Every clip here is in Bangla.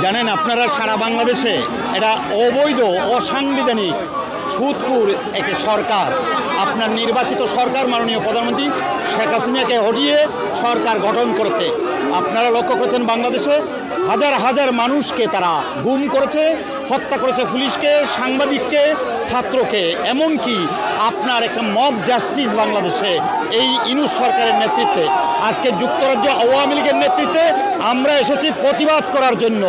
জানেন আপনারা সারা বাংলাদেশে এটা অবৈধ, অসাংবিধানিক সুদকুর একে সরকার। আপনার নির্বাচিত সরকার মাননীয় প্রধানমন্ত্রী শেখ হাসিনাকে হটিয়ে সরকার গঠন করেছে। আপনারা লক্ষ্য করেছেন বাংলাদেশে হাজার হাজার মানুষকে তারা গুম করেছে, হত্যা করেছে পুলিশকে, সাংবাদিককে, ছাত্রকে, এমনকি আপনার একটা মব জাস্টিস বাংলাদেশে, এই ইনুস সরকারের নেতৃত্বে। আজকে যুক্তরাজ্য আওয়ামী লীগের নেতৃত্বে আমরা এসেছি প্রতিবাদ করার জন্য।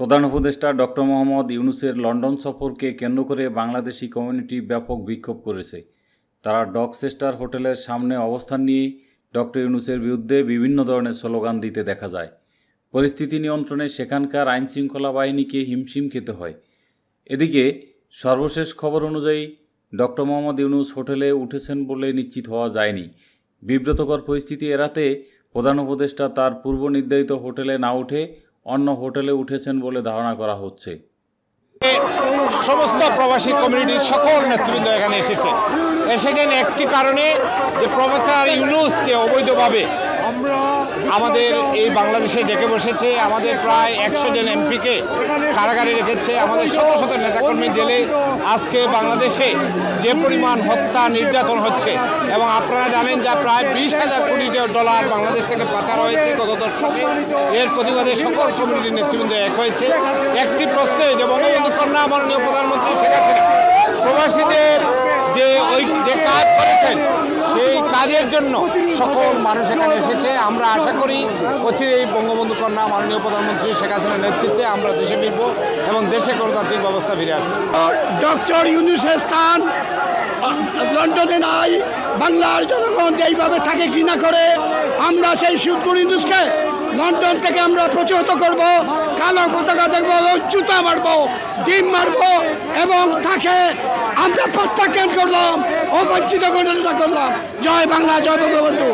প্রধান উপদেষ্টা ডক্টর মোহাম্মদ ইউনুসের লন্ডন সফরকে কেন্দ্র করে বাংলাদেশি কমিউনিটি ব্যাপক বিক্ষোভ করেছে। তারা ডকসেস্টার হোটেলের সামনে অবস্থান নিয়ে ডক্টর ইউনুসের বিরুদ্ধে বিভিন্ন ধরনের স্লোগান দিতে দেখা যায়। পরিস্থিতি নিয়ন্ত্রণে সেখানকার আইনশৃঙ্খলা বাহিনীকে হিমশিম খেতে হয়। এদিকে, সর্বশেষ খবর অনুযায়ী, ডক্টর মোহাম্মদ ইউনুস হোটেলে উঠেছেন বলে নিশ্চিত হওয়া যায়নি। বিব্রতকর পরিস্থিতি এড়াতে প্রধান উপদেষ্টা তার পূর্ব নির্ধারিত হোটেলে না উঠে অন্য হোটেলে উঠেছেন বলে ধারণা করা হচ্ছে। সমস্ত প্রবাসী কমিউনিটির সকল নেতৃবৃন্দ এখানে এসেছেন এসেছেন একটি কারণে যে প্রফেসর ইউনুস যে অবৈধভাবে আমাদের এই বাংলাদেশে ডেকে বসেছে আমাদের প্রায় একশো জন এমপিকে কারাগারে রেখেছে। আমাদের শত শত নেতাকর্মী জেলে আজকে বাংলাদেশে যে পরিমাণ হত্যা নির্যাতন হচ্ছে এবং আপনারা জানেন যা প্রায় বিশ হাজার কোটি ডলার বাংলাদেশ থেকে পাচার হয়েছে গত দশকে এর প্রতিবাদে সকল কমিউনিটির নেতৃবৃন্দ এক হয়েছে। একটি প্রশ্নে যে বঙ্গবন্ধু কন্যা মাননীয় প্রধানমন্ত্রী শেখ হাসিনা প্রবাসীদের যে ওই যে কাজ করেছেন কাজের জন্য সকল মানুষ এখানে এসেছে। আমরা আশা করি অচিরে এই বঙ্গবন্ধু কন্যা মাননীয় প্রধানমন্ত্রী শেখ হাসিনার নেতৃত্বে আমরা দেশে ফিরব এবং দেশে গণতান্ত্রিক ব্যবস্থা ফিরে আসব। ডক্টর ইউনুসের স্থান লন্ডনে নাই, বাংলার জনগণ এইভাবে থাকে ঘৃণা করে, আমরা সেই সুদপুর ইউনুসকে লন্ডন থেকে আমরা প্রতিহত করব, কালো পতাকা দেখব জুতা মারবো, ডিম মারবো এবং তাকে আমরা প্রত্যাখ্যান করলাম অবঞ্চিত করলাম। জয় বাংলা জয় বঙ্গবন্ধু।